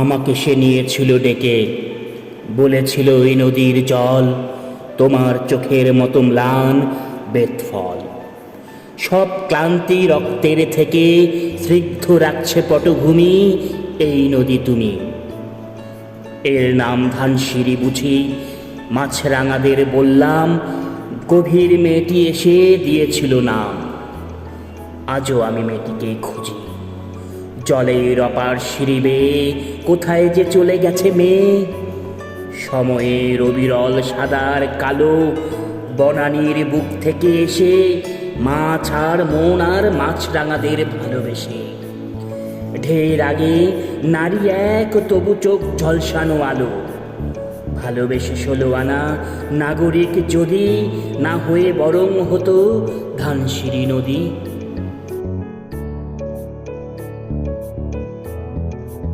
আমাকে সে নিয়েছিল ডেকে। বলেছিল, এই নদীর জল তোমার চোখের মতো ম্লান বেতফল। সব ক্লান্তি রক্তের থেকে স্নিগ্ধ রাখছে পটভূমি এই নদী তুমি। এর নাম ধানসিঁড়ি বুঝি মাছরাঙাদের বললাম, গভীর মেয়েটি এসে দিয়েছিল নাম। আজও আমি মেয়েটিকে খুঁজি। জলের অপার সিঁড়ি কোথায় যে চলে গেছে মেয়ে? সময়ের অবিরল সাদার কালো বনানীর বুক থেকে এসে মাছ আর মন আর মাছরাঙাদের ভালোবেসে। ঢের আগে নারী এক, তবু চোখ ঝলসানো আলো। ভালোবেসে ষোলো আনা নাগরিক যদি না হয়ে বরং হতো ধানসিঁড়ি নদী।